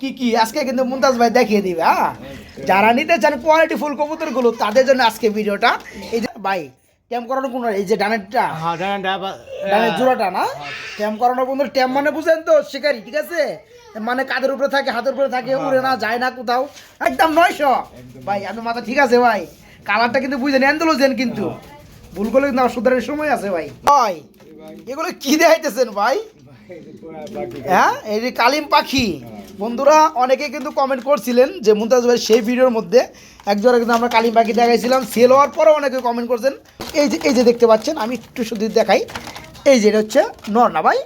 কি কি? আজকে কিন্তু মুমতাজ ভাই দেখিয়ে দিবে হ্যাঁ? যারা নিতে চান কোয়ালিটি ফুল কবুতরগুলো তাদের জন্য আজকে ভিডিওটা। এই যে ভাই ট্যাম করানো কোন এই যে ডানেরটা। হ্যাঁ ডানের জোড়াটা না? ট্যাম করানো বন্ধু ট্যাম মানে বুঝেন তো শিকারি ঠিক আছে? মানে কাদের উপরে থাকে হাতের উপরে থাকে উড়ে না যায় না কোথাও। একদম নয়শো। ভাই আমি মাথা ঠিক আছে ভাই। কালারটা কিন্তু বুঝেন অ্যান্ডোলোজেন কিন্তু। ভুল করলে কিন্তু আমার সুধারের সময় আছে ভাই। ভাই এগুলো কি দেখাইতেছেন ভাই? হ্যাঁ এই যে কালিম পাখি। বন্ধুরা অনেকে কিন্তু কমেন্ট করছিলেন যে মুমতাজ ভাই সেই ভিডিওর মধ্যে একজোড়া কিন্তু আমরা কালিম পাখি দেখাইছিলাম। সেল হওয়ার পরেও অনেকে কমেন্ট করছেন। এই যে এই যে দেখতে পাচ্ছেন, আমি একটু শুধু দেখাই। এই যে এটা হচ্ছে নর না ভাই?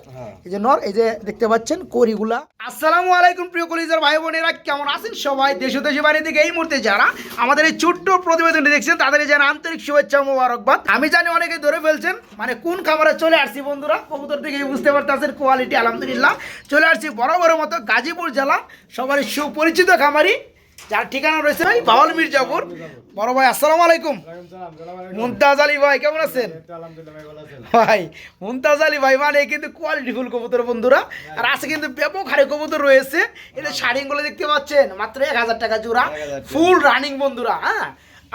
এই যে নর এই যে দেখতে পাচ্ছেন করিগুলা আসসালামু আলাইকুম প্রিয় কলিজার ভাই বোনেরা কেমন আছেন সবাই? দেশ ও দেশের বাইরে থেকে এই মুহূর্তে যারা আমাদের এই ছোট্ট প্রতিবেদনটি দেখছেন তাদের যেন আন্তরিক শুভেচ্ছা মোবারকবাদ। আমি জানি অনেকে ধরে ফেলছেন মানে কোন খামারে চলে আসছি বন্ধুরা? কবুতর থেকে বুঝতে পারতেছেন কোয়ালিটি আলহামদুলিল্লাহ। চলে আসছি বড় বড় মতো গাজীপুর জেলা সবারই সুপরিচিত খামারি যার ঠিকানা রয়েছে ভাই বাউল মির্জাপুর। বড় ভাই আসসালামু আলাইকুম। মুমতাজ আলী ভাই কেমন আছেন? ভাই মুমতাজ আলী ভাই মানে কিন্তু কোয়ালিটি ফুল কবুতর বন্ধুরা। আর আছে কিন্তু ব্যাপক হারে কবুতর রয়েছে। এটা শাড়িগুলো দেখতে পাচ্ছেন মাত্র এক হাজার টাকা জোড়া। ফুল রানিং বন্ধুরা হ্যাঁ?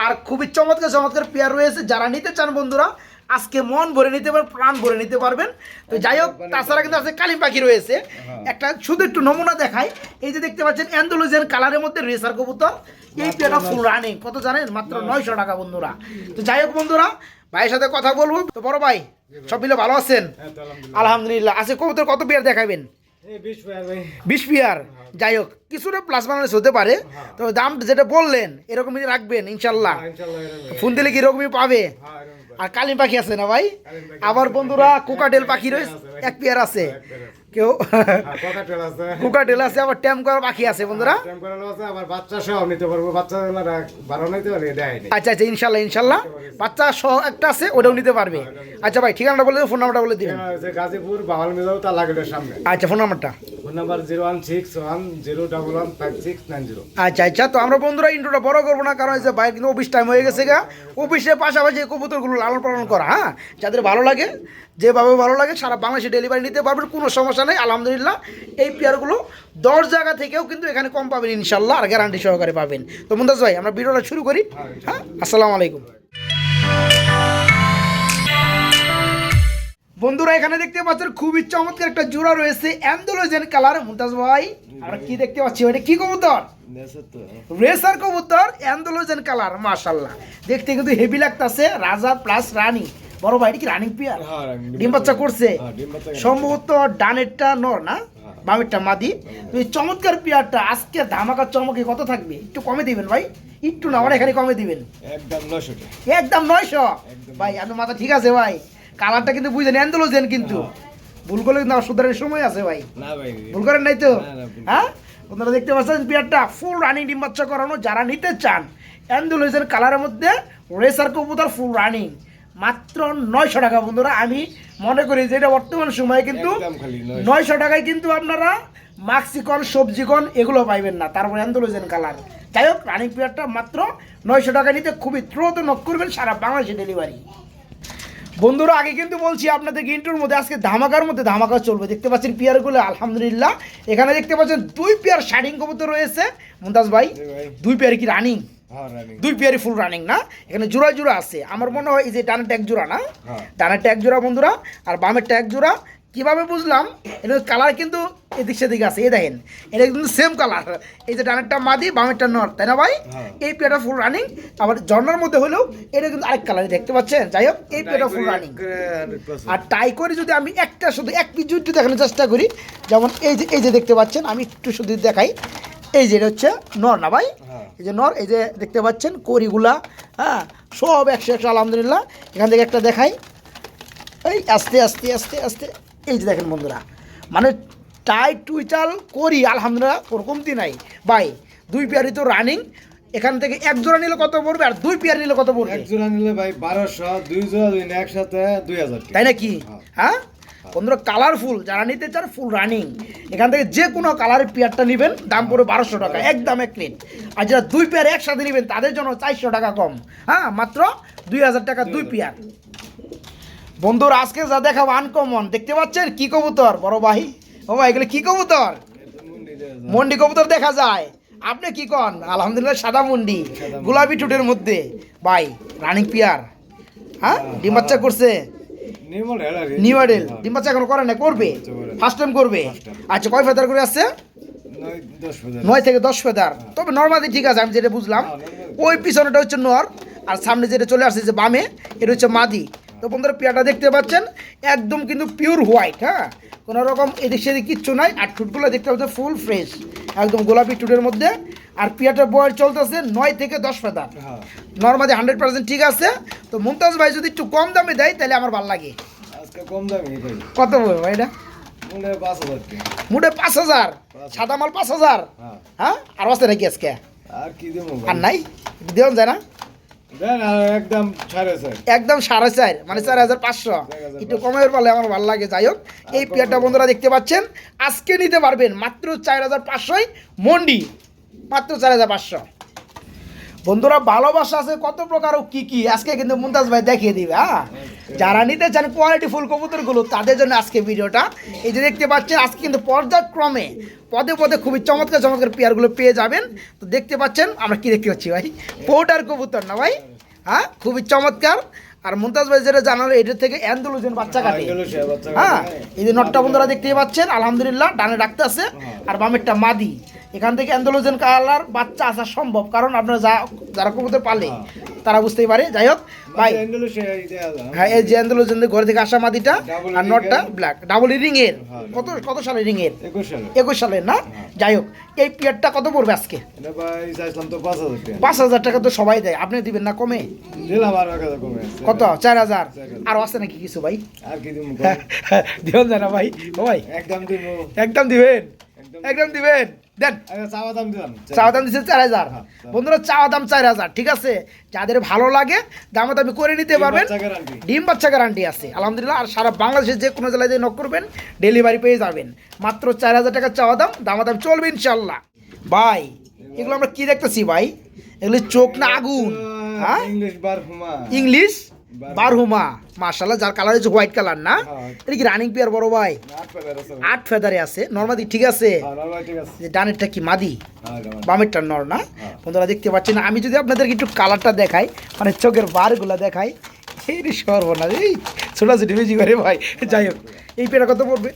আর খুবই চমৎকার চমৎকার পেয়ার রয়েছে। যারা নিতে চান বন্ধুরা আজকে মন ভরে নিতে পারবেন প্রাণ ভরে নিতে পারবেন। তো যাই হোক তাছাড়া কিন্তু আছে কালি পাখি রয়েছে। একটা শুধু একটু নমুনা দেখাই। এই যে দেখতে পাচ্ছেন অ্যান্ডোলোজেন কালারের মধ্যে রেসার কবুতর। এই পেয়ারটা ফুল রানিং কত জানেন? মাত্র নয়শো টাকা বন্ধুরা। তো যাই হোক বন্ধুরা ভাইয়ের সাথে কথা বলব। তো বড় ভাই সব মিলে ভালো আছেন? আলহামদুলিল্লাহ। আজকে কবুতর কত পেয়ার দেখাবেন? বিশ পেয়ার যাই হোক কিছুটা প্লাস মাইনাস হতে পারে। তো দাম যেটা বললেন এরকমই রাখবেন ইনশাল্লাহ। ফোন দিলে কি এরকমই পাবে? আর কালিম পাখি আছে না ভাই? আবার বন্ধুরা কোকাটেল পাখি রয়েছে। এক পেয়ার আছে কেউ কোকাটেল আছে। আবার ট্যাম করা পাখি আছে বন্ধুরা। আবার বাচ্চা সহ নিতে পারব। বাচ্চা বারো নিতে পারি আচ্ছা আচ্ছা ইনশাল্লাহ ইনশাল্লাহ। বাচ্চা সহ একটা আছে ওটাও নিতে পারবে। আচ্ছা ভাই ঠিকানাটা বলে ফোন নাম্বারটা বলে দিবেন। গাজীপুর বাওয়াল মিলাও তা লাগের সামনে। আচ্ছা ফোন নাম্বারটা। Phone number zero one six one zero double one five six nine zero. আচ্ছা আচ্ছা তো আমরা বন্ধুরা ইন্ট্রোটা বড় করব না কারণ হচ্ছে বাইরে কিন্তু অফিস টাইম হয়ে গেছে গা। অফিসের পাশাপাশি কবুতরগুলো লালন পালন করা হ্যাঁ? যাদের ভালো লাগে, যেভাবে ভালো লাগে, সারা বাংলাদেশে ডেলিভারি নিতে পারবেন, কোনো সমস্যা নেই, আলহামদুলিল্লাহ। এই পেয়ারগুলো দশ জায়গা থেকেও কিন্তু এখানে কম পাবেন ইনশাল্লাহ আর গ্যারান্টি সহকারে পাবেন। তো মুন্দাজ ভাই, আমরা ভিডিওটা শুরু করি হ্যাঁ? আসসালামু আলাইকুম। বন্ধুরা এখানে দেখতে পাচ্ছেন খুবই চমৎকার একটা জোড়া রয়েছে অ্যান্ডোলোজেন কালার মুমতাজ ভাই। আমরা কি দেখতে পাচ্ছি? ওইটা কি কবুতর? রেসার কবুতর অ্যান্ডোলোজেন কালার মাশাল্লাহ দেখতে কিন্তু হেভি লাগতাছে রাজা প্লাস রানী। বড় ভাই কি রানিং পিয়ার? ডিম বাচ্চা করছে। সম্ভবত ডানেরটা নর না? বামেরটা মাদি। তো এই চমৎকার পিয়ারটা আজকে ধামাকা চমকে কত থাকবে? একটু কমে দিবেন ভাই। একটু না আমার এখানে কমে দিবেন। একদম নশো একদম নয়শো? ভাই আপনার মাথা ঠিক আছে ভাই। কালারটা কিন্তু বুঝেন অ্যান্ডোলোজেন কিন্তু। ভুল করলে কিন্তু আমার সুধারের সময় আছে ভাই। ভুল করেন নাই তো? হ্যাঁ? আপনারা দেখতে পাচ্ছেন পেয়ারটা ফুল রানিং ডিম বাচ্চা করানো যারা নিতে চান অ্যান্ডুলেজের কালারের মধ্যে রেসার কবুতর ফুল রানিং মাত্র নয়শো টাকা বন্ধুরা আমি মনে করি যে এটা বর্তমান সময়ে কিন্তু একদম খালি 900 নয়শো টাকায় কিন্তু আপনারা মাক্সিকন সবজিকন এগুলো পাইবেন না তারপরে অ্যান্ডোলোজেন কালার যাই হোক রানিং পেয়ারটা মাত্র নয়শো টাকা নিতে খুবই দ্রুত নক করবেন সারা বাংলাদেশে ডেলিভারি বন্ধুরা আগে কিন্তু বলছি আপনাদের ইন্টুর মধ্যে আজকে ধামাকার মধ্যে ধামাকা চলবে। দেখতে পাচ্ছেন পেয়ারগুলো আলহামদুলিল্লাহ। এখানে দেখতে পাচ্ছেন দুই পেয়ার শাড়িং কবুতর রয়েছে। মুমতাজ ভাই দুই পেয়ার কি রানিং হ্যাঁ দুই পেয়ারই ফুল রানিং না? এখানে জোড়া জোড়া আছে। আমার মনে হয় এই যে ডানের ট্যাগ জোড়া না? হ্যাঁ। ডানের ট্যাগ জোড়া বন্ধুরা আর বামের ট্যাগ জোড়া। কীভাবে বুঝলাম? এটা কালার কিন্তু এদিক সেদিক আছে এই দেখেন। এটা কিন্তু সেম কালার এই যে ডানেরটা মাদি বামেরটা নর তাই না ভাই? হ্যাঁ। এই পেয়ারটা ফুল রানিং আবার ঝর্নার মধ্যে হলেও এটা কিন্তু আরেক কালার দেখতে পাচ্ছেন? যাই হোক এই পেয়ারটা ফুল রানিং আর টাই করে যদি আমি একটা শুধু এক পিস একটু দেখানোর চেষ্টা করি যেমন এই যে এই যে দেখতে পাচ্ছেন আমি একটু শুধু দেখাই এই যে এটা হচ্ছে নর না ভাই? হ্যাঁ। এই যে নর এই যে দেখতে পাচ্ছেন করিগুলা হ্যাঁ সব একশো একশো আলহামদুলিল্লাহ। এখান থেকে একটা দেখাই। এই আস্তে আস্তে আস্তে আস্তে। এই যে দেখেন বন্ধুরা মানে টাই টুইটাল করি আলহামদুলিল্লাহ কোনো কমতি নাই। বাই দুই পেয়ারই তো রানিং এখান থেকে এক জোড়া নিলে কত পড়বে আর দুই পেয়ার নিলে কত পড়বে? এক জোড়া নিলে ভাই বারোশো দুই জোড়া দুই না একসাথে দুই হাজার তাই নাকি? হ্যাঁ। বন্ধুরা কালারফুল যারা নিতে চান ফুল রানিং এখান থেকে যে কোনো কালারের পেয়ারটা নেবেন দাম পড়বে বারোশো টাকা একদম এক প্লেট আর যারা দুই পেয়ার একসাথে নেবেন তাদের জন্য চারশো টাকা কম। হ্যাঁ মাত্র দুই হাজার টাকা দুই পেয়ার। বন্ধুরা আজকে যা দেখাবো আনকমন দেখতে পাচ্ছেন? কি কবুতর? বড় ভাই। ও ভাই এগুলো কি কবুতর? মন্ডি কবুতর দেখা যায়। আপনি কি কন? আলহামদুলিল্লাহ সাদা মন্ডি। গোলাপি টুটের মধ্যে। ভাই রানিং পিয়ার হ্যাঁ? ডিম বাচ্চা করছে। New model. ডিম বাচ্চা এখন করে না করবে? ফার্স্ট টাইম করবে? আচ্ছা কয় ফেদার করে আসছে নয় নয় থেকে দশ ফেদার তবে নর্মালি ঠিক আছে আমি যেটা বুঝলাম ওই পিছনেটা হচ্ছে নর আর সামনে যেটা চলে আসছে যে বামে এটা হচ্ছে মাদি। তো বন্ধুরা পেয়াটা দেখতে পাচ্ছেন? একদম কিন্তু পিওর হোয়াইট হ্যাঁ? কোনো রকম এদিক সেদিক কিচ্ছু নাই আর ঠুটগুলো দেখতে পাচ্ছেন ফুল ফ্রেশ একদম গোলাপি টুটের মধ্যে। আর পেয়াটার বয়স চলতেছে নয় থেকে দশ হ্যাঁ। নর্মালি হান্ড্রেড পার্সেন্ট ঠিক আছে তো মুমতাজ ভাই যদি একটু কম দামে দেয় তাহলে আমার ভালো লাগে। কম দামি ভাই। কত বলব ভাই এটা? মনে পাঁচ হাজার সাদা মাল পাঁচ হাজার? হ্যাঁ। হ্যাঁ? আর আছে নাকি আজকে? আর কি আর নাই? দেওয়া যায় না? একদম সাড়ে একদম সাড়ে চার মানে চার হাজার পাঁচশো। একটু কমের পালে আমার ভালো লাগে যাই হোক। এই পেয়ারটা বন্ধুরা দেখতে পাচ্ছেন আজকে নিতে পারবেন মাত্র চার হাজার পাঁচশোই মন্ডি মাত্র চার হাজার পাঁচশো। বন্ধুরা ভালোবাসা আছে কত প্রকার ও কি কি? আজকে কিন্তু মুমতাজ ভাই দেখিয়ে দিবে হ্যাঁ? যারা নিতে চান কোয়ালিটি ফুল কবুতরগুলো তাদের জন্য আজকে ভিডিওটা। এই যে দেখতে পাচ্ছেন আজকে কিন্তু পর্যায়ক্রমে পদে পদে খুবই চমৎকার চমৎকার পেয়ারগুলো পেয়ে যাবেন। তো দেখতে পাচ্ছেন আমরা কি দেখতে পাচ্ছি ভাই? পোটার কবুতর না ভাই? হ্যাঁ খুবই চমৎকার। আর মুমতাজ ভাই যেটা জানালো এটার থেকে অ্যান্ডোলোজেন বাচ্চা কাটে। হ্যাঁ এই যে নটটা বন্ধুরা দেখতেই পাচ্ছেন আলহামদুলিল্লাহ ডানে ডাকতে আছে। আর বামেরটা মাদি। এখান থেকে অ্যান্ডোলোজেন কালার বাচ্চা আসা সম্ভব কারণ আপনারা যা যারা কবুতর পালে তারা বুঝতেই পারে। যাই হোক ভাই। আইডোলসে হ্যাঁ। এই যে অ্যান্ডোলোজেন ঘরে থেকে আসা মাদিটা আর নটটা ব্ল্যাক ডাবল রিং এর। হ্যাঁ, কত কত সালের রিং এর? একুশ সালে। সালের না? যাই হোক এই পিয়ারটা কত পড়বে আজকে? পাঁচ হাজার টাকা তো সবাই দেয়। আপনি দিবেন না কমে। কত? চার হাজার। আর আছে নাকি কিছু ভাই? আর কি দিবেন না ভাই। ভাই। একদম দিব একদম দিবেন? একদম দিবেন? দেন। চাওয়া দাম দিলাম। চাওয়া দাম দিচ্ছে চার হাজার। হ্যাঁ, বন্ধুরা চাওয়া দাম চার হাজার ঠিক আছে? যাদের ভালো লাগে দামে দামি করে নিতে পারবেন। ডিম বাচ্চা গ্যারান্টি আছে আলহামদুলিল্লাহ। আর সারা বাংলাদেশের যে কোনো জেলায় নক করবেন ডেলিভারি পেয়ে যাবেন। মাত্র চার হাজার টাকা চাওয়া দাম দামা দাম চলবে ইনশাল্লাহ ভাই এগুলো আমরা কি দেখতেছি ভাই? এগুলো চোখ না আগুন? হ্যাঁ? ইংলিশ ইংলিশ বারহুমা। মার্শাল্লাহ যার কালার হচ্ছে হোয়াইট কালার না? হ্যাঁ। এটা কি রানিং পেয়ার বড় ভাই? আট ফেদার আছে। নর্মাদি ঠিক আছে? হ্যাঁ ডানেরটা কি মাদি? হ্যাঁ বামেরটা নর না? বন্ধুরা দেখতে পাচ্ছেন আমি যদি আপনাদেরকে একটু কালারটা দেখাই মানে চোখের বারগুলো দেখাই এই রে সর্বনাশ। এই ছোটাছুটি বেশি করে ভাই। যাই হোক এই পেটা কত পড়বে?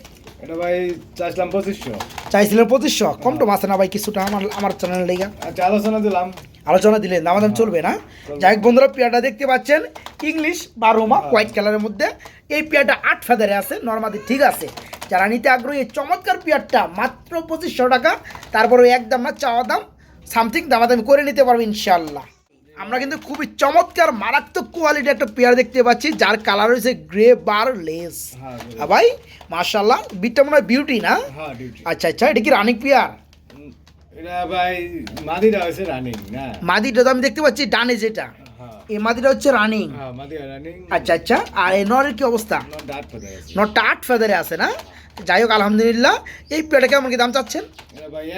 এটা ভাই চাইছিলাম পঁচিশশো। চাইছিলেন পঁচিশশো। কম টম আছে না ভাই কিছুটা আমার আমার চ্যানেল লেগা? আচ্ছা আলোচনা দিলাম। আলোচনা দিলেন দাম দাম চলবে না। যাই হোক বন্ধুরা পেয়ারটা দেখতে পাচ্ছেন ইংলিশ বারোমা হোয়াইট কালারের মধ্যে। এই পেয়ারটা আট ফেদারে আছে নর্মাদি ঠিক আছে। যারা নিতে আগ্রহী এই চমৎকার পেয়ারটা মাত্র পঁচিশশো টাকা। তারপরে একদম না চাওয়া দাম সামথিং দামাদামি করে নিতে পারব ইনশাল্লাহ আমরা কিন্তু খুবই চমৎকার মারাত্মক কোয়ালিটি একটা পেয়ার দেখতে পাচ্ছি যার কালার হয়েছে গ্রে বার লেস হ্যাঁ হ্যাঁ ভাই মার্শাল্লাহ বিটটা মনে হয় বিউটি না? হ্যাঁ আচ্ছা আচ্ছা এটা কি রানিক পেয়ার? এটা ভাই মাদিরা হয়েছে রানিং না? মাদিটা তো আমি দেখতে পাচ্ছি ডানে যেটা। হ্যাঁ। এই মাদিটা হচ্ছে রানিং হ্যাঁ মাদিরা রানিং আচ্ছা আচ্ছা। আর এই নরের কি অবস্থা? ডাট ফেদার আছে। নটটা আট ফেদারে আছে না? যাই হোক আলহামদুলিল্লাহ। এই পেয়ারটা কেমন কি দাম চাচ্ছেন?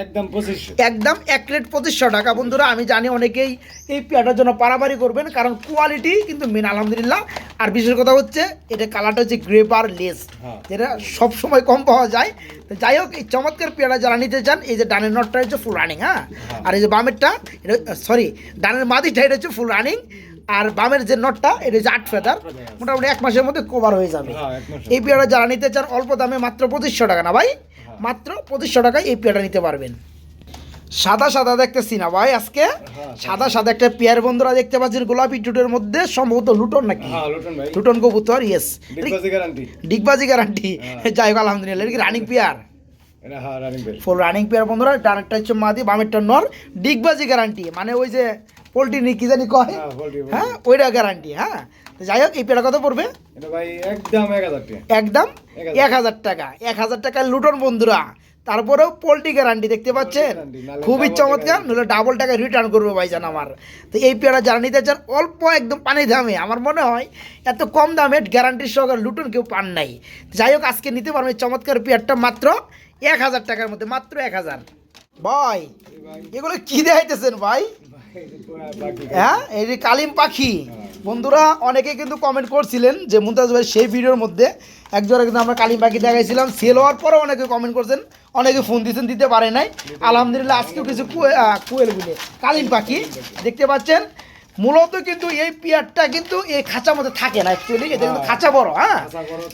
একদম পঁচিশশো। একদম এক প্লেট পঁচিশশো টাকা। বন্ধুরা আমি জানি অনেকেই এই পেয়ারটার জন্য পারাপারি করবেন কারণ কোয়ালিটি কিন্তু মেন আলহামদুলিল্লাহ। আর বিশেষ কথা হচ্ছে এটা কালারটা হচ্ছে গ্রে বার লেস হ্যাঁ। যেটা সবসময় কম পাওয়া যায়। তো যাই হোক এই চমৎকার পেয়ারা যারা নিতে চান এই যে ডানের নটটা হচ্ছে ফুল রানিং হ্যাঁ? আর এই যে বামেরটা এটা সরি ডানের মাদিটা এটা হচ্ছে ফুল রানিং আর বামের যে নটটা এটা হচ্ছে আট ফেদার মোটামুটি এক মাসের মধ্যে কভার হয়ে যাবে। হ্যাঁ এই পেয়ারা যারা নিতে চান অল্প দামে মাত্র পঁচিশশো টাকা না ভাই? মাত্র পঁচিশশো টাকায় এই পেয়ারা নিতে পারবেন। সাদা সাদা দেখতেছি না ভাই আজকে? সাদা সাদা। একটা পেয়ার বন্ধুরা দেখতে পাচ্ছেন গোলাপি টুটের মধ্যে সম্ভবত লুটন নাকি? হ্যাঁ লুটন কবুতর ইয়েস ডিগবাজি গ্যারান্টি যাই হোক আলহামদুলিল্লাহ। এটা কি রানিং পেয়ার? হ্যাঁ ফুল রানিং পেয়ার বন্ধুরা ডানেরটা হচ্ছে মাদি বামেরটা নর। ডিগবাজি গ্যারান্টি মানে ওই যে পোলট্রি নি কি জানি কয়? হ্যাঁ হ্যাঁ ওইটা গ্যারান্টি হ্যাঁ। যাই হোক এই পেয়ারা কত পড়বে? একদম এক হাজার টাকা। এক হাজার। টাকা। লুটন বন্ধুরা তারপরেও পোলট্রি গ্যারান্টি দেখতে পাচ্ছেন? খুবই চমৎকার নইলে ডাবল টাকা রিটার্ন করবে ভাইজান আমার। তো এই পেয়ারা যারা নিতে চান অল্প একদম পানি দামে আমার মনে হয় এত কম দামে গ্যারান্টির সহকারে লুটন কেউ পান নাই। যাই হোক আজকে নিতে পারবেন চমৎকার পেয়ারটা মাত্র এক হাজার টাকার মধ্যে মাত্র এক হাজার। ভাই, এগুলো কি দেখাইতেছেন ভাই। হ্যাঁ এই যে কালিম পাখি। বন্ধুরা অনেকে কিন্তু কমেন্ট করছিলেন যে মুমতাজ ভাই সেই ভিডিওর মধ্যে একজোড়া কিন্তু আমরা কালিম পাখি দেখাইছিলাম। সেল হওয়ার পরে অনেকে কমেন্ট করছেন, অনেকে ফোন দিচ্ছেন দিতে পারে নাই। আলহামদুলিল্লাহ, আজকেও কিছু কুয়ে- কুয়েল কালিম পাখি, দেখতে পাচ্ছেন? মূলত কিন্তু এই পিয়ারটা কিন্তু এই খাঁচার মধ্যে থাকে না অ্যাকচুয়ালি এটা কিন্তু খাঁচা বড় হ্যাঁ?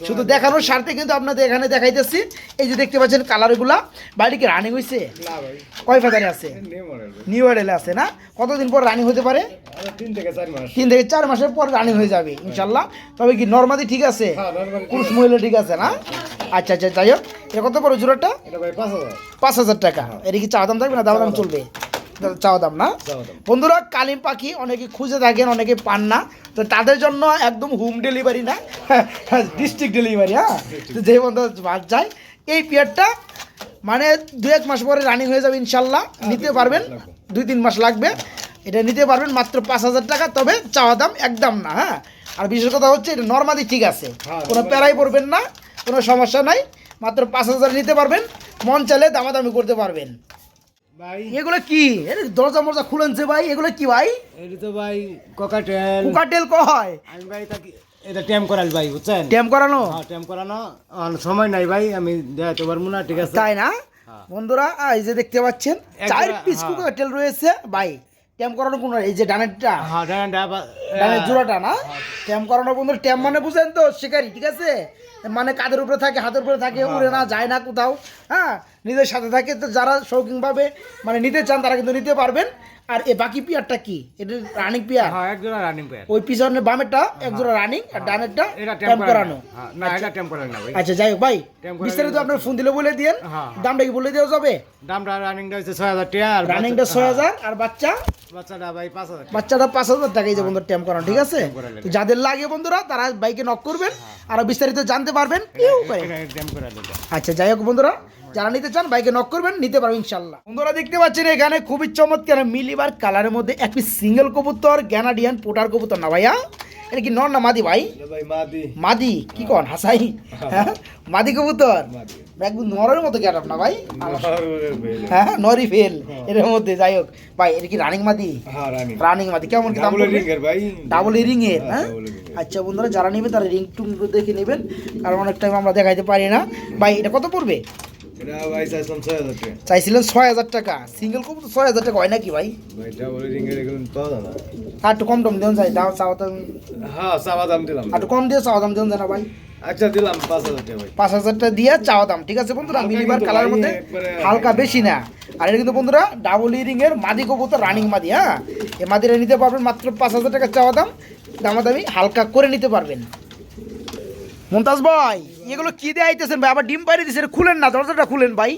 শুধু দেখানোর স্বার্থে কিন্তু আপনাদের এখানে দেখাইতেছি। এই যে দেখতে পাচ্ছেন কালারগুলা বাড়ি কি রানিং হয়েছে কয় ফেদারে আছে? নিউ মডেল আছে না? কতদিন পর রানিং হতে পারে? তিন থেকে চার মাস। তিন থেকে চার মাসের পর রানিং হয়ে যাবে ইনশাল্লাহ। তবে কি নর্মালি ঠিক আছে? হ্যাঁ পুরুষ মহিলা ঠিক আছে না? আচ্ছা আচ্ছা যাই হোক। এটা কত করে জোড়াটা? পাঁচ হাজার। টাকা। এটা কি চাওয়া দাম থাকবে না? দাম দাম চলবে। চাওয়া দাম না? বন্ধুরা কালিম পাখি অনেকে খুঁজে থাকেন অনেকে পান না। তো তাদের জন্য একদম হোম ডেলিভারি না ডিস্ট্রিক্ট ডেলিভারি হ্যাঁ? তো যে বন্ধু বাদ যায় এই পিয়ারটা মানে দু এক মাস পরে রানিং হয়ে যাবে ইনশাল্লাহ। নিতে পারবেন দুই তিন মাস লাগবে। এটা নিতে পারবেন মাত্র পাঁচ হাজার টাকা তবে চাওয়া দাম একদম না হ্যাঁ? আর বিশেষ কথা হচ্ছে এটা নর্মালি ঠিক আছে। হ্যাঁ, কোনো প্যারাই পড়বেন না কোনো সমস্যা নাই। মাত্র পাঁচ হাজার নিতে পারবেন মন চাইলে দামাদামি করতে পারবেন। ভাই। এগুলো কি? দরজা মরজা খুলেনছে ভাই এগুলো কি ভাই? এটা তো ভাই কোকাটেল। কুকাটেল কয়? আমি ভাই এটা ট্যাম করাল ভাই বুঝছেন? ট্যাম করানো? হ্যাঁ ট্যাম করানো। সময় নাই ভাই আমি দেখাতে পারব না ঠিক আছে? তাই না? হ্যাঁ। বন্ধুরা এই যে দেখতে পাচ্ছেন চার পিস হ্যাঁ। কুকাটেল রয়েছে। ভাই ট্যাম করানো কোন এই যে ডানেরটা? হ্যাঁ ডান ডানের জোড়াটা না? ট্যাম করানো বন্ধু ট্যাম মানে বুঝেন তো শিকারি ঠিক আছে? মানে কাদের উপরে থাকে হাতের উপরে থাকে উড়ে না যায় না কোথাও হ্যাঁ? নিজের সাথে থাকে তো যারা শৌখিনভাবে মানে নিতে চান তারা কিন্তু নিতে পারবেন। আর এ বাকি পিয়ারটা কি? এটা রানিং পিয়ার? হ্যাঁ এক জোড়া রানিং পেয়ার। ওই পিছনে বামেরটা একজোড়া রানিং আর ডানেরটা এটা ট্যাম ট্যাম হ্যাঁ না এটা ট্যাম করানো না ভাই। আচ্ছা যাই হোক ভাই বিস্তারিত আপনার ফোন দিলে বলে দিয়েন। হ্যাঁ। দামটা কি বলে দেওয়া যাবে? দামটা রানিংটা হচ্ছে ছয় হাজার টাকা আর রানিংটা ছয় হাজার আর বাচ্চা? বাচ্চাটা ভাই পাঁচ হাজার টাকা। বাচ্চাটা পাঁচ হাজার টাকা এই যে বন্ধুরা ট্যাম করানো ঠিক আছে? তো যাদের লাগে বন্ধুরা তারা বাইকে নক করবেন। আর বিস্তারিত জানতে পারবেন। এটা আচ্ছা যাই হোক বন্ধুরা। যারা নিতে চান বাইকে নক করবেন নিতে পারবেন ইনশাল্লাহ বন্ধুরা দেখতে পাচ্ছেন এখানে খুবই চমৎকার মিলিবার কালারের মধ্যে একটি সিঙ্গেল কবুতর গ্যানাডিয়ান পোটার কবুতর না ভাইয়া? এটা কি নর না মাদি ভাই? মাদি। কি কন হাসাই? হ্যাঁ? মাদি কবুতর। একদম নরের মতো গেট না ভাই? হ্যাঁ হ্যাঁ নরি ফেল। এর মধ্যে যাই হোক। ভাই এটা কি রানিং মাদি? রানিং রানিং মাদি। কেমন কি দাম ভাই। ডাবল রিং এর হ্যাঁ, হ্যাঁ। আচ্ছা বন্ধুরা যারা নেবেন তারা রিং টুং দেখে নেবেন। কারণ অনেক টাইম আমরা দেখাইতে পারি না। ভাই এটা কত পড়বে? চাইছিলেন ছয় হাজার টাকা। সিঙ্গেল কবুতর তো ছয় হাজার টাকা হয় নাকি ভাই? আর একটু কম টম দেন যাই দাম চাওয়া দাম। হ্যাঁ চাওয়া দাম দিলাম। একটু কম দিয়ে চাওয়া দাম দেন না ভাই। আচ্ছা দিলাম পাঁচ হাজার টাকা পাঁচ হাজারটা দিয়ে চাওয়া দাম ঠিক আছে বন্ধুরা? মিলিবার কালারের মধ্যে হালকা বেশি না। আর এটা কিন্তু বন্ধুরা ডাবল ইরিং এর মাদি কবুতর রানিং মাদি হ্যাঁ? এই মাদিটা নিতে পারবেন মাত্র পাঁচ হাজার টাকা চাওয়া দাম। দামাদামি হালকা করে নিতে পারবেন। মমতাজ ভাই এগুলো কি দিয়ে আইতেছেন ভাই? আবার ডিম পাইরে দিয়েছেন খুলেন না দরজাটা খুলেন ভাই।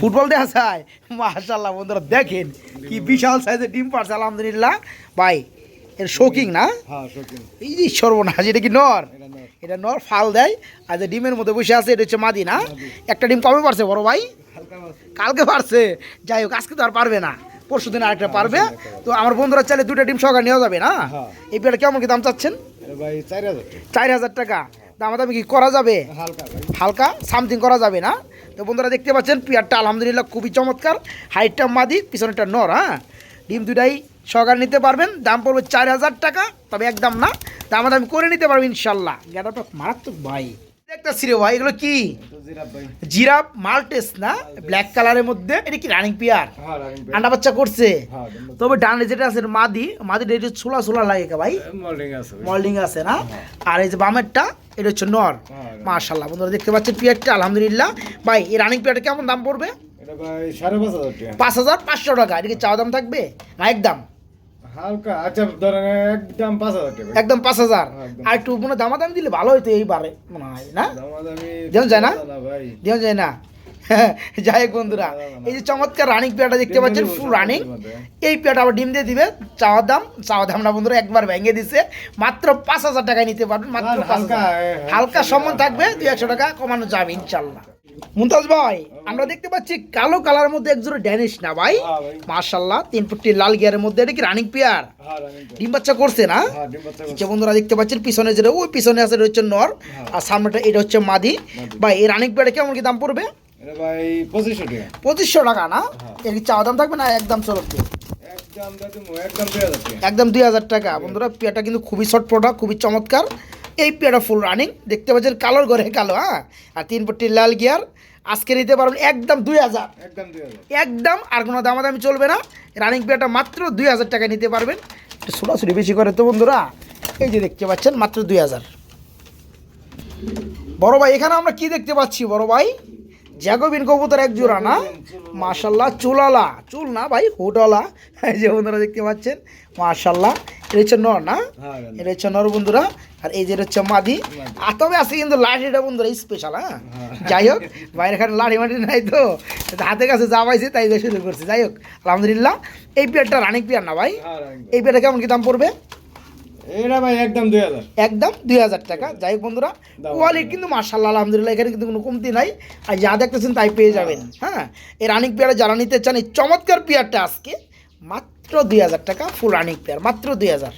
ফুটবল দেওয়া যায় মাশাল্লাহ বন্ধুরা দেখেন কি বিশাল সাইজের ডিম পারছে আলহামদুলিল্লাহ। ভাই এর শৌকিং না? হ্যাঁ এই যে সর্বনাশ এটা কি নর? এটা নর। ফাল দেয়। আর যে ডিমের মধ্যে বসে আছে এটা হচ্ছে মাদি না? একটা ডিম কবে পারছে বড় ভাই? কালকে পারছে যাই হোক আজকে তো আর পারবে না। পরশু দিন আরেকটা পারবে। তো আমার বন্ধুরা চাইলে দুটো ডিম সহকারে নেওয়া যাবে না? হ্যাঁ। এই পেয়ারটা কেমন কি দাম চাচ্ছেন? চার হাজার। টাকা। দাম দামি কি করা যাবে? হালকা হালকা? সামথিং করা যাবে না? তো বন্ধুরা দেখতে পাচ্ছেন পিয়ারটা আলহামদুলিল্লাহ খুবই চমৎকার। হাইটটা মাদি পিছনেটা নর হ্যাঁ? ডিম দুটাই সহকারে নিতে পারবেন। দাম পড়বে চার হাজার টাকা তবে একদম না। দাম দামি করে নিতে পারবেন ইনশাল্লাহ। গেটাটা মারাত্মক ভাই। একটা সিরে ভাই এগুলো কি? জিরাপ মাল্টেস না? ব্ল্যাক কালারের মধ্যে? এটা কি রানিং পিয়ার? হ্যাঁ আন্ডা বাচ্চা করছে? হ্যাঁ তবে ডানে যেটা আছে মাদি। মাদিটা এটা ছোলা ছোলা লাগে ভাই। মোল্ডিং আছে না? আর এই যে বামেরটা এটা হচ্ছে নর। হ্যাঁ। মার্শাল্লাহ বন্ধুরা দেখতে পাচ্ছেন পিয়ারটা আলহামদুলিল্লাহ। ভাই এই রানিং পিয়ারটা কেমন দাম পড়বে? পাঁচ হাজার পাঁচশো টাকা এটা কি চাওয়া দাম থাকবে? না একদম। হালকা আচ্ছা ধরেন একদম পাঁচ হাজার টাকা। একদম পাঁচ হাজার। আর একটু মনে দামাদামি দিলে ভালো হইতো এইবারে মনে হয় না? দেওয়া যায় না? যেমন দেওয়া যায় না? যাই হোক বন্ধুরা এই যে চমৎকার রানিং পেয়াটা দেখতে পাচ্ছেন ফুল রানিং এই পেয়াটা আবার ডিম দিয়ে দিবে চাওয়ার দাম চাওয়ার দাম না বন্ধুরা একবার ভেঙে দিছে। মাত্র পাঁচ হাজার টাকায় নিতে পারবেন মাত্র হালকা, হালকা সম্মান থাকবে দুই একশো টাকা কমানো যাবে ইনশাল্লাহ। মুমতাজ ভাই আমরা দেখতে পাচ্ছি কালো কালারের মধ্যে একজোড়া ড্যানিশ না ভাই? হ্যাঁ মার্শাল্লাহ তিন ফুটটি লাল গিয়ারের মধ্যে এটা কি রানিং পেয়ার হ্যাঁ পেয়ার। ডিম বাচ্চা করছে না? হ্যাঁ। যে বন্ধুরা দেখতে পাচ্ছেন পিছনে যেটা ওই পিছনে আছে এটা হচ্ছে নর আর সামনেটা এটা হচ্ছে মাদি। ভাই এই রানিং পেয়ারে কেমন কি দাম পড়বে? ভাই পঁচিশশো টাকা। পঁচিশশো টাকা না? হ্যাঁ। এর চাওয়া দাম থাকবে না একদম একদম দিয়ে? একদম দুই হাজার টাকা। বন্ধুরা পেয়াটা কিন্তু খুবই শর্ট প্রোডাক্ট খুবই চমৎকার। এই পেয়াটা ফুল রানিং দেখতে পাচ্ছেন কালোর ঘরে কালো হ্যাঁ? আর তিন পট্টি লাল গিয়ার আজকে নিতে পারবেন একদম দুই হাজার। একদম আর কোনো দামাদামি চলবে না। রানিং পেয়ারটা মাত্র দুই হাজার টাকা নিতে পারবেন। একটু ছোটাছুটি বেশি করে তো বন্ধুরা। এই যে দেখতে পাচ্ছেন মাত্র দুই হাজার। বড় ভাই এখানে আমরা কি দেখতে পাচ্ছি? বড় ভাই জ্যাকোবিন কবুতর এক জোড়া না? মাশাল্লাহ চুলালা। চুল না ভাই হুটলা এই যে বন্ধুরা দেখতে পাচ্ছেন মাশাল্লাহ এটা হচ্ছে নর না? হ্যাঁ, এটা হচ্ছে নর বন্ধুরা। আর এই যে এটা হচ্ছে মাদি। আর তবে আছে কিন্তু লাঠি লাঠিটা বন্ধুরা স্পেশাল হ্যাঁ? যাই হোক বাইরে এখানে লাঠি মাটি নাই তো। হাতে কাছে যা পাইছে তাই শুরু করছে। যাই হোক আলহামদুলিল্লাহ। এই পেয়ারটা রানিং পেয়ার না ভাই? হ্যাঁ, এই পেয়ারটা কেমন কি দাম পড়বে? এটা ভাই একদম দুই হাজার। একদম দুই হাজার টাকা। যাই বন্ধুরা কোয়ালিটি কিন্তু মার্শাল্লাহ আলহামদুলিল্লাহ এখানে কিন্তু কোনো কমতি নাই। আর যা দেখতেছেন তাই পেয়ে যাবেন। হ্যাঁ এই রানিং পেয়ারে যারা নিতে চান এই চমৎকার পেয়ারটা আজকে মাত্র দুই হাজার টাকা ফুল রানিং পেয়ার মাত্র দুই হাজার।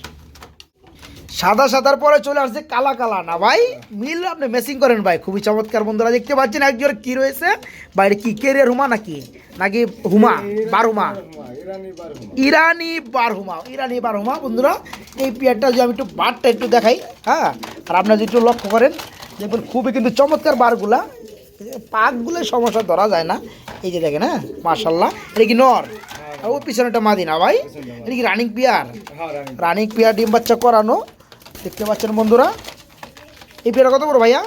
সাদা সাদার পরে চলে আসছে কালা কালা না ভাই? মিল আপনি মেসিং করেন ভাই খুবই চমৎকার বন্ধুরা দেখতে পাচ্ছেন একজোড়ে কি রয়েছে? বাইরে কি কেরিয়ার হুমা নাকি? নাকি হুমা? বারুমা হুমা, ইরানি বার হুমা। ইরানি বারহুমা ইরানি বারহুমা বন্ধুরা। এই পেয়ারটা যদি আমি একটু বারটা একটু দেখাই হ্যাঁ? আর আপনারা যদি একটু লক্ষ্য করেন দেখবেন খুবই কিন্তু চমৎকার বারগুলা। পাকগুলো সমস্যা ধরা যায় না। এই যে দেখেন হ্যাঁ? মার্শাল্লাহ এটা কি নর? ও পিছনেটা মাদিনা ভাই? এটা কি রানিং পিয়ার রানি। রানিং পিয়ার ডিম বাচ্চা করানো। দেখতে পাচ্ছেন বন্ধুরা। এই পেয়ারটা কত বড় ভাইয়া।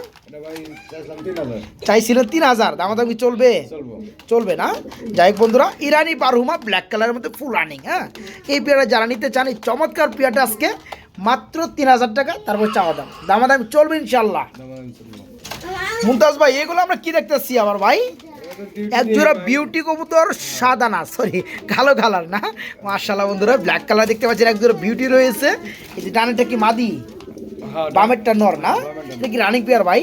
চাইছিলেন তিন হাজার। দামাদামি চলবে? চলবে। না? যাই হোক বন্ধুরা ইরানি পারহুমা ব্ল্যাক কালারের মধ্যে ফুল রানিং হ্যাঁ? এই পেয়ারটা যারা নিতে চান এই চমৎকার পেয়ারটা আজকে মাত্র তিন হাজার টাকা তারপর চাওয়া দাম। দামাদামি চলবে ইনশাল্লাহ মুমতাজ ভাই এগুলো আমরা কি দেখতেছি আবার ভাই? এক জোড়া বিউটি কবুতর সাদা না সরি কালো কালার না। মার্শাল্লাহ বন্ধুরা ব্ল্যাক কালার দেখতে পাচ্ছেন এক জোড়া বিউটি রয়েছে। এই যে কি মাদি? হ্যাঁ, বামেরটা নর না? এটা কি রানিং পেয়ার ভাই?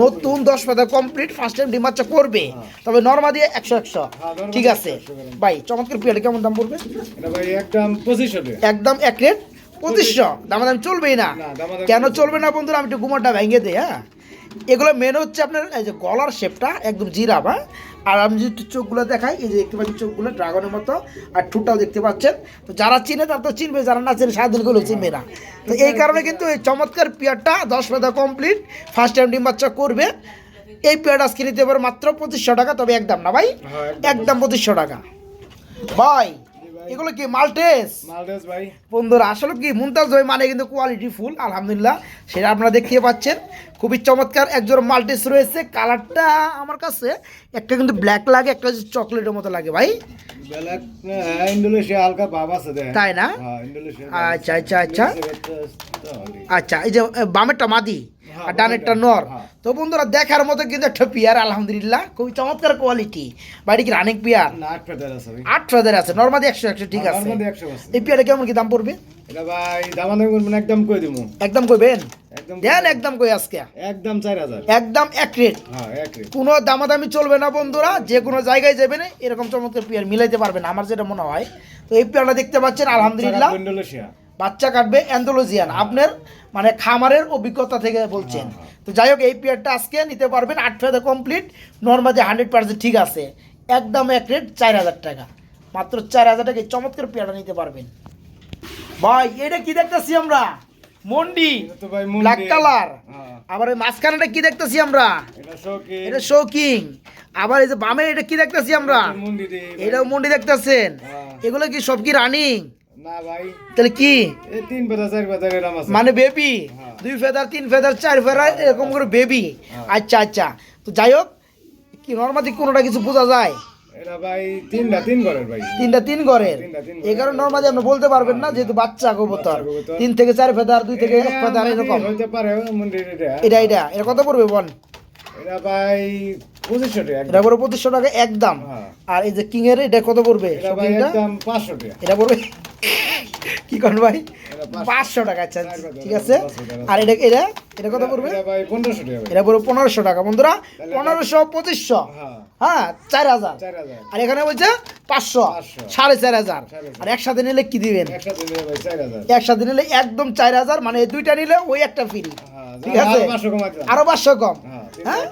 নতুন দশ পাতা কমপ্লিট ফার্স্ট টাইম ডিম করবে। তবে নর্মা দিয়ে একশো একশো। হ্যাঁ, ঠিক আছে। ভাই চমৎকার পিয়ারে কেমন দাম পড়বে? একদম এক রেট পঁচিশশো। দাম দাম চলবেই না। না, কেন চলবে না বন্ধুরা? আমি একটু গুমারটা ভেঙে দিই হ্যাঁ? এগুলো মেন হচ্ছে আপনার এই যে গলার শেপটা একদম জিরাপ হ্যাঁ? আর আমি যদি চোখগুলো দেখাই এই যে দেখতে পাচ্ছি চোখগুলো ড্রাগনের মতো আর ঠুটটাও দেখতে পাচ্ছেন। তো যারা চিনে তারা তো চিনবে যারা না চিনে সারাদিনগুলো চিনবে না তো এই কারণে কিন্তু এই চমৎকার পেয়ারটা দশ পাতা কমপ্লিট ফার্স্ট টাইম ডিম বাচ্চা করবে। এই পেয়ারটা আজকে নিতে পারে মাত্র পঁচিশশো টাকা তবে একদম না ভাই? হ্যাঁ, একদম পঁচিশশো টাকা। ভাই এগুলো কি মাল্টেস? মালদেশ ভাই। বন্ধুরা আসলে কি মুমতাজ ভাই মানে কিন্তু কোয়ালিটি ফুল আলহামদুলিল্লাহ। সেটা আপনারা দেখতে পাচ্ছেন। খুবই চমৎকার। একজন মাল্টিস রয়েছে কালারটা আমার কাছে একটা কিন্তু ব্ল্যাক লাগে একটা চকলেটের মতো লাগে ভাই। হ্যাঁ, ইন্দোনেশিয়া হালকা ভাব আছে তাই না? হ্যাঁ আচ্ছা আচ্ছা আচ্ছা। আচ্ছা এই যে বামেরটা মাদি আর ডানেরটা নর। হ্যাঁ। তো বন্ধুরা দেখার মতো কিন্তু একটা পিয়ার আলহামদুলিল্লাহ খুবই চমৎকার কোয়ালিটি বাড়ি কি রানিক পিয়ার? আট ফেদার আছে নর্মাদি একশো একশো ঠিক হ্যাঁ, আছে। নরমাদি 100 এই পিয়ারে কেমন কি দাম পড়বে? এটা ভাই একদম কই দিমু? একদম কইবেন? দেন একদম কই আজকে? একদম চার হাজার। একদম এক রেট। হ্যাঁ কোনো দামাদামি চলবে না বন্ধুরা যে কোনো জায়গায় যাবেন এরকম চমৎকার পেয়ার মিলাইতে পারবেন আমার যেটা মনে হয়। তো এই পেয়ারটা দেখতে পাচ্ছেন আলহামদুলিল্লাহ। বাচ্চা কাটবে অ্যান্থোলজিয়ান আপনার মানে খামারের অভিজ্ঞতা থেকে বলছেন। তো যাই হোক এই পেয়ারটা আজকে নিতে পারবেন আট ফেদে কমপ্লিট নর্মালি হান্ড্রেড পার্সেন্ট ঠিক আছে। একদম এক রেট চার হাজার টাকা। মাত্র চার হাজার টাকা চমৎকার পেয়ারটা নিতে পারবেন। ভাই এটা কি দেখতেছি আমরা? মন্ডি। ব্ল্যাক কালার হ্যাঁ। আবার ওই মাঝখানেটা কি দেখতেছি আমরা? এটা শোকে আবার এই যে বামে এটা কি দেখতেছি আমরা? এটাও মন্ডি দেখতেছেন। হ্যাঁ। এগুলো কি সব কি রানিং তাহলে কি? তিন চার মানে বেবি হ্যাঁ। দুই ফেদার তিন ফেদার চার ফেদার এরকম করে বেবি আচ্ছা আচ্ছা। তো যাই হোক কি নর্মালি কোনোটা কিছু বোঝা যায়? এটা ভাই তিনটা তিন ঘরের ভাই। তিনটা তিন ঘরের? এই কারণে নর্মালি আপনি বলতে পারবেন না যেহেতু বাচ্চা কবুতর। তিন থেকে চার ফেদার দুই থেকে এক ফেদার এরকম। পারে এটা। এটা এটা। কত পড়বে বল? এটা ভাই এটা পড়বে পঁচিশশো টাকা একদম। হ্যাঁ। আর এই যে কিং এর এটা কত পড়বে? এটা পড়বে? কি করেন ভাই? পাঁচশো। টাকা আচ্ছা ঠিক আছে? আর এটা এটা এটা কত পড়বে? এটা পড়বে পনেরোশো টাকা। বন্ধুরা পনেরোশো পঁচিশশো। হ্যাঁ। হ্যাঁ চার হাজার। আর এখানে বলছে পাঁচশো। সাড়ে চার হাজার। আর একসাথে নিলে কি দিবেন? একসাথে নিলে একদম চার হাজার মানে দুইটা নিলে ওই একটা ফ্রি হ্যাঁ ঠিক আছে? আরও পাঁচশো কম। হ্যাঁ হ্যাঁ?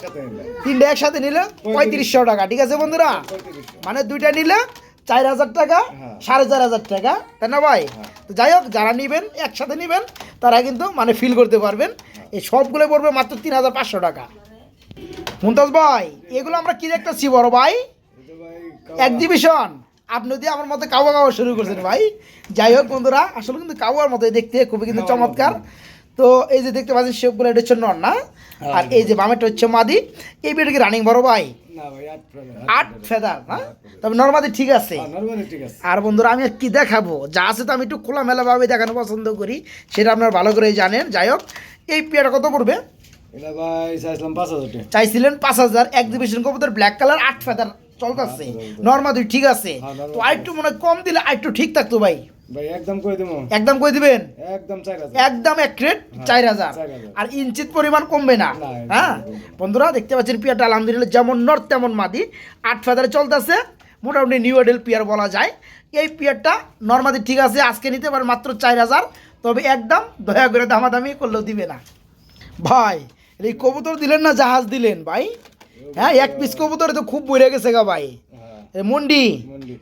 তিনটা একসাথে নিলে পঁয়ত্রিশশো টাকা ঠিক আছে বন্ধুরা? মানে দুইটা নিলে চার হাজার টাকা হ্যাঁ। সাড়ে চার হাজার টাকা। তাই না ভাই? হ্যাঁ। তো যাই হোক যারা নেবেন একসাথে নেবেন তারা কিন্তু মানে ফিল করতে পারবেন। এই সবগুলো পড়বে মাত্র তিন হাজার পাঁচশো টাকা। মুমতাজ ভাই এগুলো আমরা কি দেখতেছি বড় ভাই? এক্সিবিশন আপনি দিয়ে আমার মতো কাওয়া কাওয়া শুরু করছেন ভাই যাই হোক বন্ধুরা আসলে কিন্তু কাওয়ার মতো দেখতে খুবই কিন্তু চমৎকার। তো এই যে দেখতে পাচ্ছেন সবগুলো এটা হচ্ছে নর না? আর এই যে বামেরটা হচ্ছে মাদি। এই বিয়েটা কি রানিং বড় ভাই? আট ফেদার। না? তবে নর্মাদি ঠিক আছে। নরমালি ঠিক আছে। আর বন্ধুরা আমি আর কি দেখাবো? যা আছে তো আমি একটু খোলামেলাভাবে দেখানো পছন্দ করি সেটা আপনারা ভালো করেই জানেন। যাই হোক এই পেয়ারটা কত পড়বে? চাইছিলেন পাঁচ হাজার এক্সিবিশন কবুতর ব্ল্যাক কালার আট ফেদার চলতেছে। নর্মাদি ঠিক আছে। হ্যাঁ, তো আরেকটু মনে হয় কম দিলে আরেকটু ঠিক থাকতো ভাই। ভাই একদম করে দেবো? একদম কই দিবেন? একদম একদম এক হাজার। আর ইঞ্চিত পরিমাণ কমবে না। হ্যাঁ? বন্ধুরা দেখতে পাচ্ছেন পিয়ারটা আলহামদুলিল্লাহ যেমন নর তেমন মাদি। আট ফেদারে চলতেছে। মোটামুটি নিউ এডেল পিয়ার বলা যায়। এই পিয়ারটা নর্মাদি ঠিক আছে আজকে নিতে পারেন মাত্র চার হাজার। তবে একদম দয়া করে দামাদামি করলেও দিবে না। ভাই এই কবুতর দিলেন না জাহাজ দিলেন ভাই? হ্যাঁ এক পিস কবুতরে তো খুব বইরে গেছে গা ভাই। হ্যাঁ মন্ডি।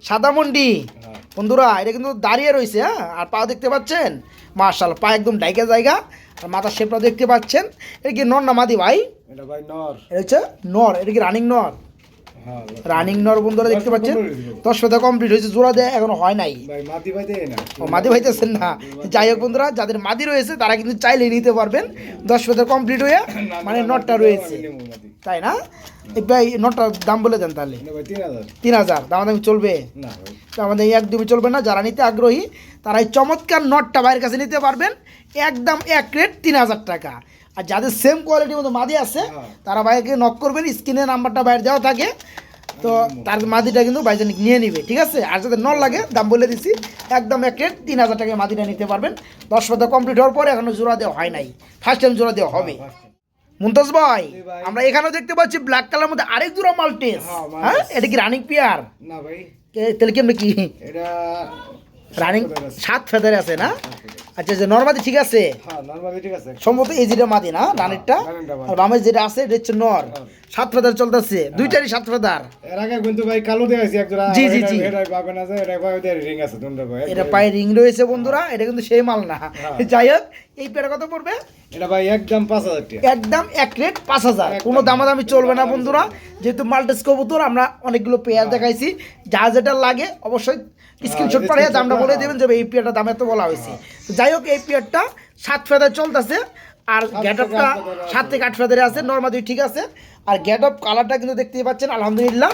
সাদা মন্ডি। হ্যাঁ। বন্ধুরা এটা কিন্তু দাঁড়িয়ে রয়েছে হ্যাঁ? আর পা দেখতে পাচ্ছেন? মার্শাল পা একদম ডাইকা জায়গা। আর মাথার শেপটা দেখতে পাচ্ছেন। এটা কি নর না মাদি ভাই? এটা ভাই নর। এটা হচ্ছে নর এটা কি রানিং নর? রানিং নর বন্ধুরা দেখতে পাচ্ছেন? দশ পাতা কমপ্লিট হয়েছে জোড়া দেয় এখনও হয় নাই। ভাই ভাই দেয় না ও মাদি ভাইতেছেন না? যাই হোক বন্ধুরা যাদের মাদি রয়েছে তারা কিন্তু চাইলে নিতে পারবেন। দশ পাতা কমপ্লিট হয়ে মানে নটটা রয়েছে। তাই না? ভাই নটটার দাম বলে দেন তাহলে। তিন হাজার। হাজার দামাদামি চলবে? আমাদের একদমই চলবে না যারা নিতে আগ্রহী তারা এই চমৎকার নটটা বাইরের কাছে নিতে পারবেন। একদম এক রেট তিন হাজার টাকা। আর যাদের সেম কোয়ালিটির মতো মাদি আছে হ্যাঁ। তারা ভাইকে নক করবেন স্ক্রিনে নাম্বারটা বাইরে দেওয়া থাকে। তো তার মাদিটা কিন্তু বাইরে নিয়ে নিবে ঠিক আছে? আর যাদের নল লাগে দাম বলে দিছি একদম এক রেট তিন হাজার টাকায় মাদিটা নিতে পারবেন। দশ পাতা কমপ্লিট হওয়ার পরে এখনও জোড়া দেওয়া হয় নাই। ফার্স্ট টাইম জোড়া দেওয়া হবে। মুমতাজ ভাই আমরা এখানেও দেখতে পাচ্ছি ব্ল্যাক কালার মধ্যে আরেক জোড়া মাল্টেস হ্যাঁ, হ্যাঁ? এটা কি রানিং পিয়ার না ভাই। তাহলে কি আমরা কি এটা রানিং। সাত ফেদারে আছে। না? আচ্ছা নর্মাদি ঠিক আছে? হ্যাঁ নরমালি ঠিক আছে। সম্ভবত এই যেটা মাদি না রানেরটা রানেরটা আর বামের যেটা আছে এটা হচ্ছে নর। হ্যাঁ। সাত ফেদার চলতেছে। দুইটারই সাত ফেদার এর আগে কিন্তু ভাই কালো দেখাইছি এক জোড়া জি, জি, জি। এটা পাবে না যে এটা পাবে রিং আছে ভাই এটা পায়ে রিং রয়েছে বন্ধুরা এটা কিন্তু সেই মাল না। হ্যাঁ। যাই হোক এই পেয়ারা কত পড়বে? এটা ভাই একদম পাঁচ হাজার টাকা। একদম এক রেট পাঁচ হাজার। কোনো দামাদামি চলবে না বন্ধুরা। যেহেতু মাল্টেস কবুতর আমরা অনেকগুলো পেয়ার দেখাইছি। যা যেটা লাগে অবশ্যই স্ক্রিনশট হ্যাঁ, পাঠিয়ে দামটা বলে হ্যাঁ। দেবেন যে এই পেয়ারটা দাম এত বলা হয়েছে। যাই হোক এই পিয়ারটা সাত ফেদার চলতেছে আর গেট অফটা আপটা। সাত থেকে আট ফেদারে আছে নর্মাদি ঠিক আছে। আর গেট অফ কালারটা কিন্তু দেখতেই পাচ্ছেন আলহামদুলিল্লাহ।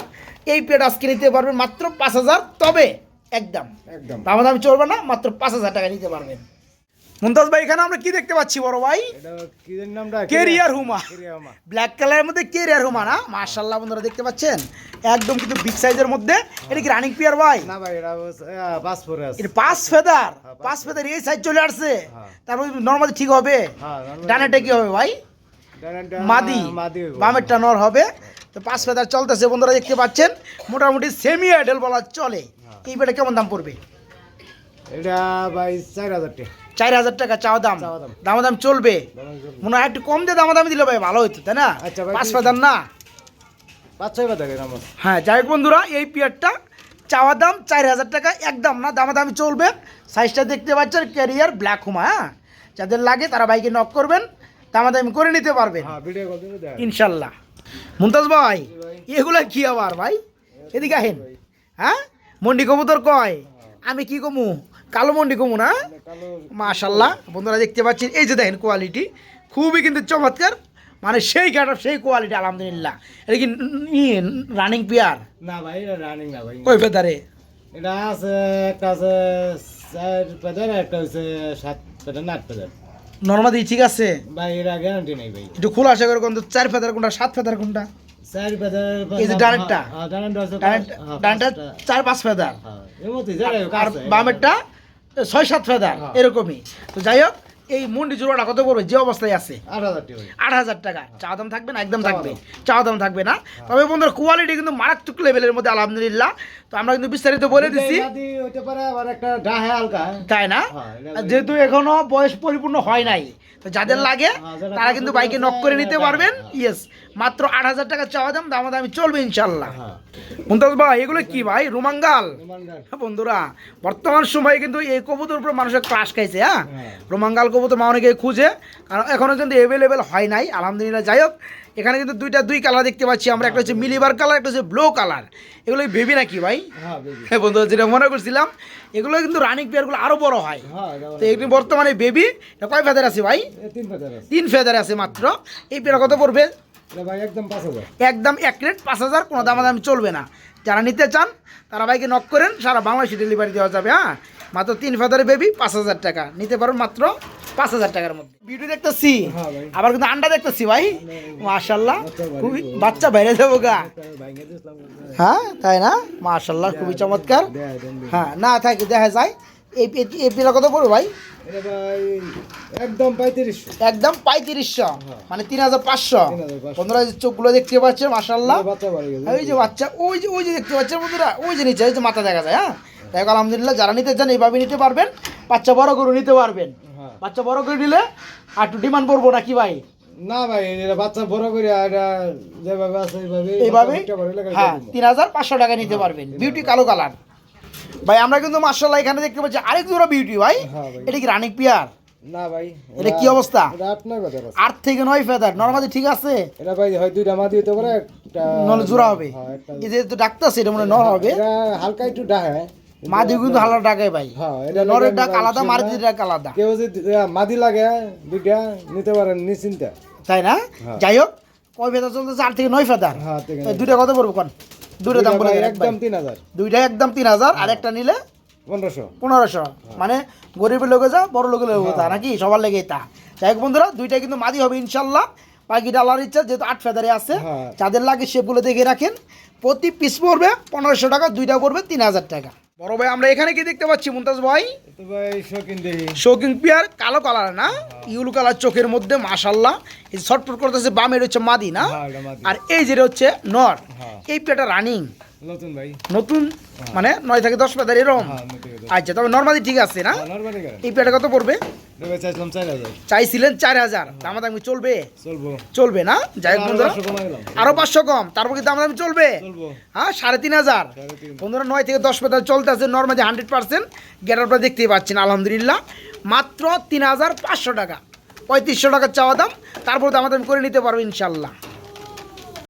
এই পিয়ারটা আজকে নিতে পারবেন মাত্র পাঁচ হাজার তবে একদম। একদম। দামাদামি চলবে না মাত্র পাঁচ হাজার টাকা নিতে পারবেন। মুমতাজ ভাই এখানে আমরা কি দেখতে পাচ্ছি বড় ভাই? কেরিয়ার হুমা। ব্ল্যাক কালারের মধ্যে কেরিয়ার হুমা না? মার্শাল্লাহ বন্ধুরা দেখতে পাচ্ছেন? একদম কিন্তু বিগ সাইজের মধ্যে। এটা কি রানিং পিয়ার ভাই? না ভাই এটা পাঁচ ফোরে আছে। এটা পাঁচ ফেদার। হ্যাঁ, পাঁচ পাঁচ ফেদার এই সাইজ চলে আসছে। হ্যাঁ। তারপর নর্মালি ঠিক হবে। হ্যাঁ normal- কি হবে ভাই। ডানাটা মাদি। হইবো। বামেরটা নর হবে। তো পাঁচ ফেদার চলতেছে বন্ধুরা দেখতে পাচ্ছেন? মোটামুটি সেমি আইডেল বলা চলে। হ্যাঁ। এই বেটা কেমন দাম পড়বে? এটা ভাই চার হাজার টাকা। চার হাজার টাকা চাওয়া দাম। দাম। দামাদাম চলবে। মনে হয় একটু কম দিয়ে দামাদামি দিলে ভাই ভালো হতো তাই না? আচ্ছা পাঁচ ফেদার না। পাঁচ ছয় হ্যাঁ যাই হোক বন্ধুরা এই পিয়ারটা চাওয়া দাম চার হাজার টাকা একদম না দামাদামি চলবে। সাইজটা দেখতে পাচ্ছেন ক্যারিয়ার ব্ল্যাক হুমা হ্যাঁ? যাদের লাগে তারা বাইকে নক করবেন দামাদামি করে নিতে পারবেন। হ্যাঁ ইনশাল্লাহ। মুমতাজ ভাই এগুলা কি আবার ভাই? এদিকে আহেন। হ্যাঁ? মন্ডি কবুতর কয়? আমি কি কমু? কালো মন্ডি কমু না? মাশাল্লাহ বন্ধুরা দেখতে পাচ্ছেন এই যে দেখেন কোয়ালিটি খুবই কিন্তু চমৎকার। মানে সেই গাট সেই কোয়ালিটি আলহামদুলিল্লাহ। এটা কি রানিং পিয়ার না ভাই রানিং না ভাই। কই ফেদারে? এটা আছে একটা আছে চার একটা হচ্ছে সাত পেদার না আট পেদার। নর্মাদি ঠিক আছে? ভাই এটা গ্যারান্টি নেই ভাই। একটু খোলা আশা করে কোন চার ফেদার কোনটা সাত ফেদার কোনটা? চার এই যে ডানেরটা? ডানেরটা আছে ডান- হ্যাঁ, ডানটা চার পাঁচ ফেদার হ্যাঁ আর বামেরটা ছয় সাত ফেদার হ্যাঁ। এরকমই। তো যাই হোক এই মন্ডি জোড়াটা কত পড়বে? যে অবস্থায় আছে। আট হাজার টাকা। চা দাম থাকবে না? একদম থাকবে। চা দাম থাকবে না। তবে বন্ধুর কোয়ালিটি কিন্তু মারাত্মক লেভেলের মধ্যে আলহামদুলিল্লাহ। তো আমরা কিন্তু বিস্তারিত বলে দিচ্ছি হালকা তাই না? হ্যাঁ, যেহেতু এখনও বয়স পরিপূর্ণ হয় নাই তো যাদের লাগে হ্যাঁ, তারা কিন্তু বাইকে নক করে নিতে হ্যাঁ, পারবেন। হ্যাঁ। ইয়েস মাত্র আট হাজার টাকা চাওয়া দাম দাম দামি চলবে ইনশাল্লাহ। হ্যাঁ। মুমতাজ ভাই এগুলো কি ভাই? রোমাঙ্গাল? হ্যাঁ, বন্ধুরা বর্তমান সময়ে কিন্তু এই কবুতর উপর মানুষের ক্লাস খাইছে হ্যাঁ? হ্যাঁ। রোমাঙ্গাল কবুতর মা অনেকে খুঁজে কারণ এখনও কিন্তু অ্যাভেলেবেল হয় নাই আলহামদুলিল্লাহ। যাই হোক এখানে কিন্তু দুইটা দুই কালার দেখতে পাচ্ছি আমরা একটা হচ্ছে মিলিবার কালার একটা হচ্ছে ব্লু কালার এগুলো বেবি নাকি ভাই? হ্যাঁ বন্ধু যেটা মনে করছিলাম এগুলো কিন্তু রানিং পেয়ারগুলো আরও বড় হয়। তো এগুলি বর্তমানে বেবি কয় ফেদার আছে ভাই? তিন হাজার তিন ফেদার আছে মাত্র। এই পেয়ারা কত পড়বে? একদম এক প্লেট পাঁচ হাজার কোনো দামাদামি চলবে না। যারা নিতে চান তারা ভাইকে নক করেন সারা বাংলাদেশে ডেলিভারি দেওয়া যাবে হ্যাঁ? মাত্র তিন ফেদারে বেবি পাঁচ হাজার টাকা। নিতে পারবেন মাত্র পাঁচ হাজার টাকার মধ্যে। ভিডিও দেখতেছি হ্যাঁ আবার কিন্তু আন্ডা দেখতেছি ভাই। মাশাল্লাহ খুবই বাচ্চা বাইরে যাব গা। হ্যাঁ তাই না? মাশাল্লাহ খুবই চমৎকার। হ্যাঁ না থাকে দেখা যায়। এই এই- এই পিলা কত পড়বে ভাই? একদম পঁয়ত্রিশশো। একদম পঁয়ত্রিশশো। মানে তিন হাজার পাঁচশো। বন্ধুরা চোখগুলো দেখতে পাচ্ছেন মাশাল্লাহ বাচ্চা বাড়ি গেছে ওই যে বাচ্চা ওই যে ওই যে দেখতে পাচ্ছেন বন্ধুরা ওই যে নিচে ওই যে মাথা দেখা যায় হ্যাঁ? দেখ আলহামদুলিল্লাহ যারা নিতে চান এইভাবে নিতে পারবেন। বাচ্চা বড় করে নিতে পারবেন। হ্যাঁ। বাচ্চা বড় করে নিলে আর একটু ডিমান্ড করব নাকি ভাই? না ভাই বাচ্চা বড় করে যেভাবে আছে এইভাবে হ্যাঁ তিন হাজার পাঁচশো টাকা নিতে পারবেন। বিউটি কালো কালার ভাই আমরা কিন্তু মার্শাল্লাহ এখানে দেখতে পাচ্ছি আরেক জোড়া বিউটি ভাই। হ্যাঁ এটা কি রানিক পিয়ার না ভাই এটা কি অবস্থা? আট কথা থেকে নয় ফেদার নর্মালি ঠিক আছে? এটা ভাই হয় দুইটা মাদি হতে পারে নলে জোড়া হবে। হ্যাঁ, এই যে তো ডাকতেছে এটা মনে নর হবে। হালকা একটু ডাহে মাদি কিন্তু হালা ডাকে ভাই। হ্যাঁ এটা নরের ডাক আলাদা ভাই, ডাক আলাদা। কেউ যদি মাদি লাগে দুইটা নিতে পারেন নিশ্চিন্তে। তাই না? হ্যাঁ। যাই হোক কয় ফেদার চলতেছে? আট থেকে নয় ফেদার হ্যাঁ দুইটা কত পড়ব? কোন? দুইটা দাম বলে একদম একদম তিন হাজার। দুইটা একদম তিন হাজার আর একটা নিলে পনেরোশো। পনেরোশো। মানে গরিবের লোকে যা বড় লোকের লোকে যা তা নাকি? সবার লেগেই তা যাই বন্ধুরা দুইটা কিন্তু মাদি হবে ইনশাল্লাহ। পাখিটা আল্লাহর ইচ্ছা যেহেতু আট ফেদারে আছে হ্যাঁ। যাদের লাগে সেগুলো দেখে রাখেন। প্রতি পিস পড়বে পনেরোশো টাকা দুইটা পড়বে তিন হাজার টাকা। বড় ভাই আমরা এখানে কি দেখতে পাচ্ছি মুমতাজ ভাই? শৌকিং পিয়ার কালো কালার না? ইউলু কালার চোখের মধ্যে মাশাল্লাহ এই ছটফট করতেছে বামের হচ্ছে মাদি না? হ্যাঁ। আর এই যেটা হচ্ছে নর। হ্যাঁ। এই পেয়ারটা রানিং নতুন ভাই। নতুন? মানে নয় থেকে দশ পেতার এরকম হ্যাঁ। আচ্ছা তবে নর্মালি ঠিক আছে না? নর্মালি এই কত পড়বে? এটা চার হাজার। চাইছিলেন চার হাজার। দামাদামি চলবে? চলবে। না? যাই হোক আরও বন্ধুরা আরও পাঁচশো কম তারপর কি দামাদামি চলবে? হ্যাঁ সাড়ে তিন হাজার। বন্ধুরা নয় থেকে দশ পেতার চলতে আছে নর্মালি হান্ড্রেড পার্সেন্ট গেট আপনারা দেখতেই পাচ্ছেন আলহামদুলিল্লাহ। মাত্র তিন হাজার পাঁচশো টাকা। পঁয়ত্রিশশো টাকার চাওয়া দাম তারপর দামাদামি করে নিতে পারব ইনশাল্লাহ।